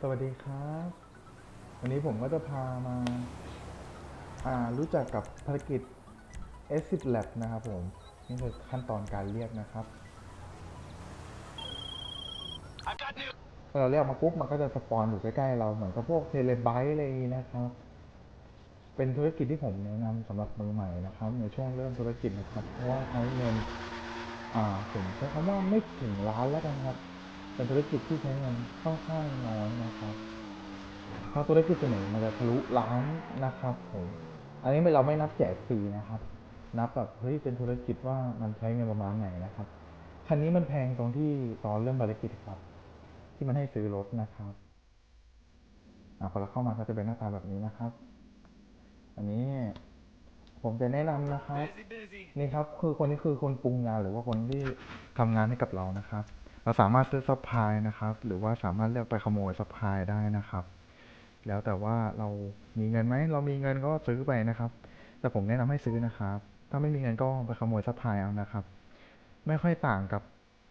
สวัสดีครับ วันนี้ผมก็จะพามาอ่ารู้จักกับภารกิจ S10 Lab นะครับผม นี่คือขั้นตอนการเรียกนะครับ I've got news. พอเราเรียกมาปุ๊บมันก็จะสปอนอยู่ใกล้ๆเราเหมือนกับพวกเทเลไบต์อะไรอย่างนี้นะครับ เป็นธุรกิจที่ผมแนะนำสำหรับมือใหม่นะครับ ในช่วงเริ่มธุรกิจนะครับ เพราะว่าใช้เงิน อ่าผมใช้คำว่าไม่ถึงล้านแล้วกันครับ เป็นธุรกิจที่ใช้เงินค่อนข้างน้อยนะครับเพราะธุรกิจตัวไหนมันจะทะลุล้านนะครับผมอันนี้เราไม่นับแจกฟรีนะครับ นับแบบเฮ้ยเป็นธุรกิจว่ามันใช้เงินประมาณไหนนะครับ คันนี้มันแพงตรงที่ตอนเริ่มภารกิจครับ ที่มันให้ซื้อรถนะครับอ่าพอเราเข้ามาก็จะเป็นหน้าตาแบบนี้นะครับ อันนี้ผมจะแนะนำนะครับ นี่ครับคือคนนี้คือคนปรุงงานหรือว่าคนที่ทำงานให้กับเรานะครับ เราสามารถซื้อซัพพลายนะครับ หรือว่าสามารถเลือกไปขโมยซัพพลายได้นะครับ แล้วแต่ว่าเรามีเงินไหม เรามีเงินก็ซื้อไปนะครับ แต่ผมแนะนำให้ซื้อนะครับ ถ้าไม่มีเงินก็ไปขโมยซัพพลายเอานะครับ ไม่ค่อยต่างกับ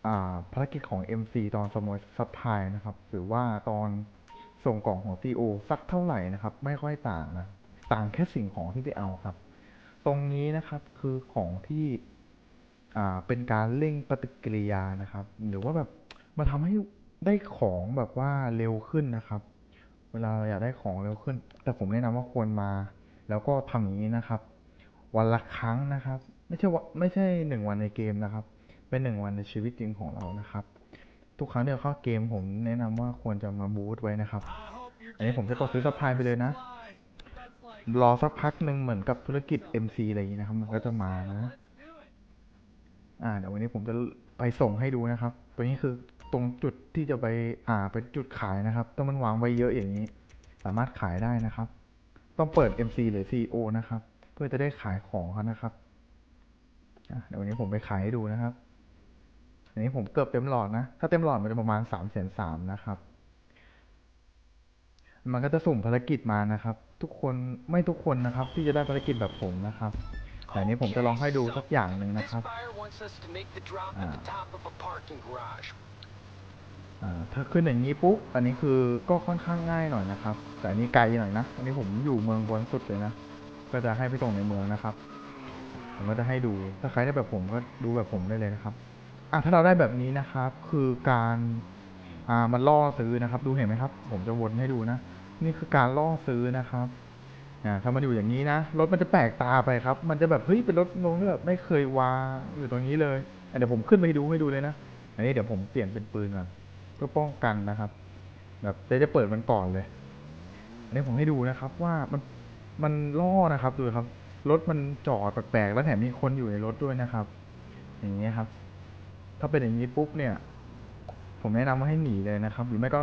อ่าภารกิจของ MC ตอนขโมยซัพพลายนะครับ หรือว่าตอนส่งกล่องของ CO สักเท่าไหร่นะครับ ไม่ค่อยต่างนะ ต่างแค่สิ่งของที่ไปเอาครับ ตรงนี้นะครับคือของที่ อ่าเป็นการเร่งปฏิกิริยานะครับ หรือว่าแบบมาทำให้ได้ของแบบว่าเร็วขึ้นนะครับ เวลาเราอยากได้ของเร็วขึ้น แต่ผมแนะนำว่าควรมา แล้วก็ทำอย่างนี้นะครับ วันละครั้งนะครับ ไม่ใช่ว่าไม่ใช่หนึ่งวันในเกมนะครับ เป็นหนึ่งวันในชีวิตจริงของเรานะครับ ทุกครั้งที่เราเข้าเกมผมแนะนำว่าควรจะมาบูตไว้นะครับ อันนี้ผมจะกดซื้อซัพพลายไปเลยนะ รอสักพักหนึ่งเหมือนกับธุรกิจ MC อะไรอย่างนี้นะครับ มันก็จะมานะ อ่าเดี๋ยววันนี้ผมจะไปส่งให้ดูนะครับ ตัวนี้คือตรงจุดที่จะไปอ่าเป็นจุดขายนะครับต้องมันวางไว้เยอะอย่างนี้ สามารถขายได้นะครับ ต้องเปิด MC หรือ CEO นะครับ เพื่อจะได้ขายของเขานะครับอะเดี๋ยววันนี้ผมไปขายให้ดูนะครับอันนี้ผมเกือบเต็มหลอดนะ ถ้าเต็มหลอดมันจะประมาณสามแสนสามนะครับ มันก็จะสุ่มภารกิจมานะครับ ทุกคนไม่ทุกคนนะครับ ที่จะได้ภารกิจแบบผมนะครับ แต่อันนี้ผมจะลองให้ดูสักอย่างหนึ่ง This นะครับ buyer wants us to make the drop at the Ah. top of a parking garage. อ่าถ้าขึ้นอย่างนี้ปุ๊บ อันนี้คือก็ค่อนข้างง่ายหน่อยนะครับ แต่อันนี้ไกลหน่อยนะ อันนี้ผมอยู่เมืองบนสุดเลยนะ ก็จะให้ไปส่งในเมืองนะครับ ผมก็จะให้ดู ถ้าใครได้แบบผมก็ดูแบบผมได้เลยนะครับ อะถ้าเราได้แบบนี้นะครับ คือการอ่ามันล่อซื้อนะครับ ดูเห็นไหมครับ ผมจะวนให้ดูนะ นี่คือการล่อซื้อนะครับ อ่าถ้ามันอยู่อย่างนี้นะรถมันจะแปลกตาไปครับ มันจะแบบเฮ้ยเป็นรถงงที่แบบไม่เคยวางอยู่ตรงนี้เลยเดี๋ยวผมขึ้นไปดูให้ดูเลยนะอันนี้เดี๋ยวผมเปลี่ยนเป็นปืนก่อนเพื่อป้องกันนะครับ แบบจะจะเปิดมันก่อนเลย อันนี้ผมให้ดูนะครับ ว่ามันมันล่อนะครับดูครับรถมันจอดแปลกๆแล้วแถมมีคนอยู่ในรถด้วยนะครับ อย่างนี้ครับ ถ้าเป็นอย่างนี้ปุ๊บเนี่ย ผมแนะนำว่าให้หนีเลยนะครับ หรือไม่ก็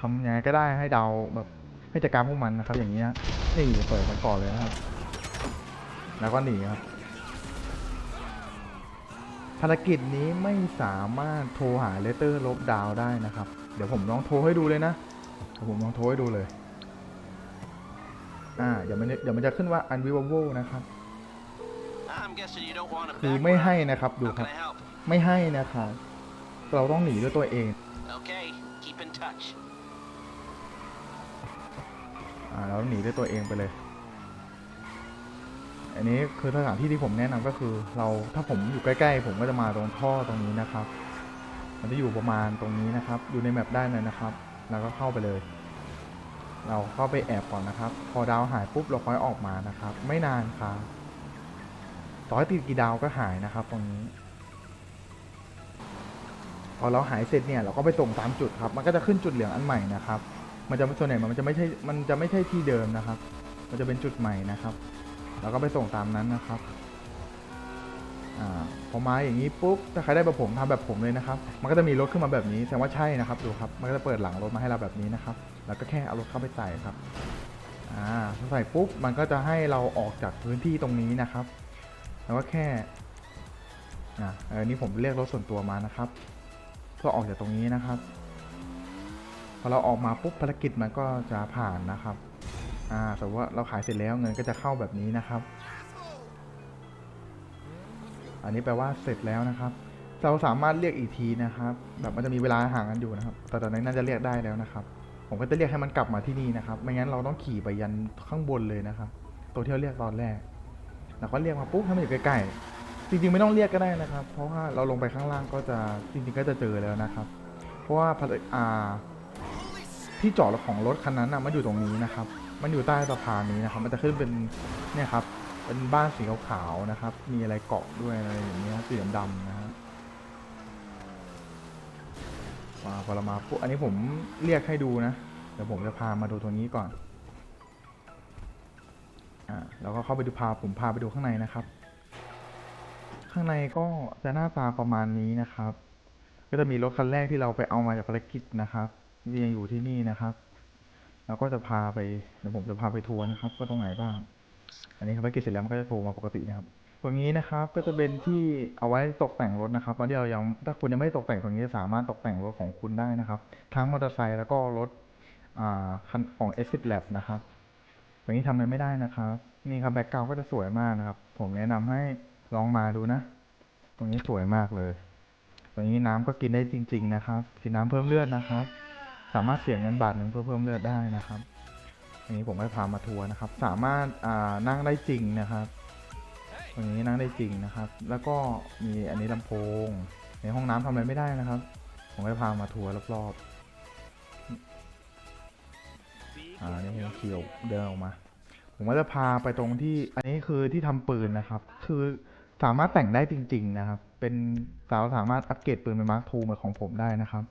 ทำยังไงก็ได้ให้เดาแบบ ให้จัดการพวกมันนะครับ อย่างนี้ยนี่เปิดมันก่อนเลยนะครับ แล้วก็หนีครับภารกิจนี้ไม่สามารถโทรหาเลเตอร์ลบดาวได้นะครับ เดี๋ยวผมลองโทรให้ดูเลยนะเดี๋ยวผมลองโทรให้ดูเลย อ่าเดี๋ยวมันเดี๋ยวมันจะขึ้นว่า unviewable นะครับ คือไม่ให้นะครับดูครับ ไม่ให้นะครับ เราต้องหนีด้วยตัวเอง Okay, keep in touch. อ่าเราหนีด้วยตัวเองไปเลย อันนี้คือสถานที่ที่ผมแนะนำก็คือ เราถ้าผมอยู่ใกล้ ๆ ผมก็จะมาตรงท่อตรงนี้นะครับ มันจะอยู่ประมาณตรงนี้นะครับ อยู่ในแมปได้เลยนะครับ แล้วก็เข้าไปเลย เราเข้าไปแอบก่อนนะครับ พอดาวหายปุ๊บเราค่อยออกมานะครับ ไม่นานครับต่อให้ติดกี่ดาวก็หายนะครับ ตรงนี้พอเราหายเสร็จเนี่ยเราก็ไปส่งตามจุดครับ มันก็จะขึ้นจุดเหลืองอันใหม่นะครับ มันจะส่วนใหญ่มันจะไม่ใช่มันจะไม่ใช่ที่เดิมนะครับ มันจะเป็นจุดใหม่นะครับเราก็ไปส่งตามนั้นนะครับอพอมาอย่างนี้ปุ๊บถ้าใครได้แบบผมทำแบบผมเลยนะครับ มันก็จะมีรถขึ้นมาแบบนี้แสดงว่าใช่นะครับดูครับ มันก็จะเปิดหลังรถมาให้เราแบบนี้นะครับ แล้วก็แค่เอารถเข้าไปใส่ครับอ่าพอใส่ปุ๊บมันก็จะให้เราออกจากพื้นที่ตรงนี้นะครับ แล้วก็แค่อ่าอันนี้ผมเรียกรถส่วนตัวมานะครับ เพื่อออกจากตรงนี้นะครับ พอเราออกมาปุ๊บภารกิจมันก็จะผ่านนะครับ อ่าสมมติว่าเราขายเสร็จแล้วเงินก็จะเข้าแบบนี้นะครับ อันนี้แปลว่าเสร็จแล้วนะครับ เราสามารถเรียกอีกทีนะครับ แบบมันจะมีเวลาห่างกันอยู่นะครับ แต่ตอนนี้น่าจะเรียกได้แล้วนะครับ ผมก็จะเรียกให้มันกลับมาที่นี่นะครับ ไม่งั้นเราต้องขี่ไปยันข้างบนเลยนะครับ ตัวที่เราเรียกตอนแรก แล้วก็เรียกมาปุ๊บให้มันอยู่ใกล้ๆ จริงๆไม่ต้องเรียกก็ได้นะครับ เพราะว่าเราลงไปข้างล่างก็จะจริงๆก็จะเจอแล้วนะครับ เพราะว่าภารอ่า ที่จอดของรถคันนั้นนะมันอยู่ตรงนี้นะครับ มันอยู่ใต้สะพานนี้นะครับ มันจะขึ้นเป็นเนี่ยครับ เป็นบ้านสีขาวๆนะครับ มีอะไรเกาะด้วยอะไรอย่างเงี้ยสีดำๆนะฮะมาพอเรามาปุ๊บอันนี้ผมเรียกให้ดูนะเดี๋ยวผมจะพามาดูตรงนี้ก่อนอ่าแล้วก็เข้าไปดูพาผมพาไปดูข้างในนะครับ ข้างในก็จะหน้าตาประมาณนี้นะครับ ก็จะมีรถคันแรกที่เราไปเอามาจากภารกิจนะครับ ที่ยังอยู่ที่นี่นะครับแล้วก็จะพาไปเดี๋ยวผมจะพาไปทัวร์นะครับว่าตรงไหนบ้าง อันนี้ภารกิจเสร็จแล้วมันก็จะโทรมาปกตินะครับตรงนี้นะครับก็จะเป็นที่เอาไว้ตกแต่งรถนะครับตอนที่เรายังถ้าคุณยังไม่ตกแต่งตรงนี้สามารถตกแต่งรถของคุณได้นะครับ ทั้งมอเตอร์ไซค์แล้วก็รถอ่าคันของ s อ Lab นะครับตรงนี้ทำอะไรไม่ได้นะครับนี่ครับแบ็กกราวก็จะสวยมากนะครับ ผมแนะนำให้ลองมาดูนะ ตรงนี้สวยมากเลย ตรงนี้น้ำก็กินได้จริง ๆ นะครับกินน้ำเพิ่มเลือดนะครับ สามารถเสียเงินบาทหนึ่งเพื่อเพิ่มเลือดได้นะครับ อันนี้ผมก็พามาทัวร์นะครับ สามารถอ่านั่งได้จริงนะครับตรงนี้นั่งได้จริงนะครับ แล้วก็มีอันนี้ลำโพง ในห้องน้ำทำอะไรไม่ได้นะครับ ผมก็พามาทัวร์รอบๆอ่านี่เขียวเดินออกมา ผมก็จะพาไปตรงที่ อันนี้คือที่ทำปืนนะครับ คือสามารถแต่งได้จริง ๆ นะครับ เป็นสาวสามารถอัปเกรดปืนเป็นมาร์คทูเหมือนของผมได้นะครับ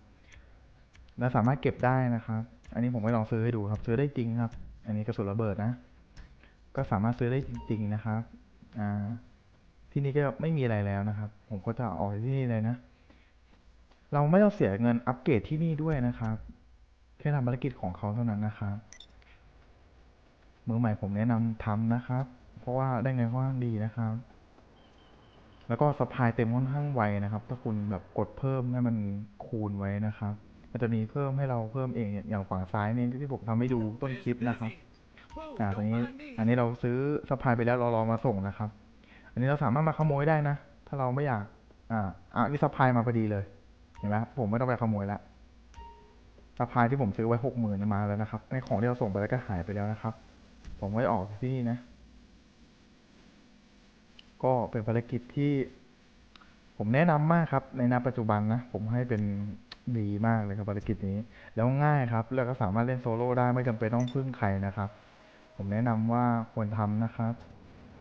และสามารถเก็บได้นะครับ อันนี้ผมไม่ลองซื้อให้ดูครับ ซื้อได้จริงครับ อันนี้กระสุนระเบิดนะ ก็สามารถซื้อได้จริง ๆนะครับ อ่า ที่นี่ก็ไม่มีอะไรแล้วนะครับ ผมก็จะออกที่นี่เลยนะ เราไม่ต้องเสียเงินอัปเกรดที่นี่ด้วยนะครับ แค่ทำภารกิจของเขาเท่านั้นนะครับ มือใหม่ผมแนะนำทำนะครับ เพราะว่าได้เงินค่อนข้างดีนะครับแล้วก็สปายเต็มค่อนข้างไวนะครับ ถ้าคุณแบบกดเพิ่มให้มันคูณไว้นะครับ มันจะมีเพิ่มให้เราเพิ่มเองเนี่ยอย่างฝั่งซ้ายนี่ที่ผมทำให้ดูต้นคลิปนะครับอ่าตรงนี้ อันนี้เราซื้อสปายไปแล้วเรารอมาส่งนะครับ อันนี้เราสามารถมาขโมยได้นะ ถ้าเราไม่อยาก อ่าอ่านี่สปายมาพอดีเลย เห็นไหมผมไม่ต้องไปขโมยละสปายที่ผมซื้อไว้หกหมื่นมาแล้วนะครับ ในของที่เราส่งไปแล้วก็หายไปแล้วนะครับ ผมก็ออกที่นี่นะ ก็เป็นภารกิจที่ ผมแนะนำมากครับ ในณปัจจุบันนะ ผมให้เป็น ดีมากเลยครับภารกิจนี้ แล้วง่ายครับ แล้วก็สามารถเล่นโซโล่ได้ไม่จำเป็นต้องพึ่งใครนะครับ ผมแนะนำว่าควรทำนะครับ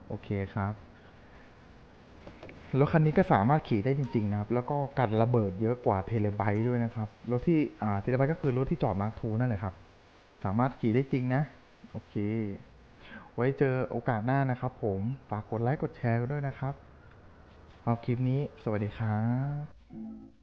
โอเคครับรถคันนี้ก็สามารถขี่ได้จริง ๆ นะครับ แล้วก็กันระเบิดเยอะกว่าเทเลไบด้วยนะครับ รถที่อ่าเทเลไบต์ก็คือรถที่จอดมาร์คทูนั่นแหละครับ สามารถขี่ได้จริงนะ โอเค ไว้เจอโอกาสหน้านะครับผม ฝากกดไลค์กดแชร์ด้วยนะครับเอาคลิปนี้ สวัสดีครับ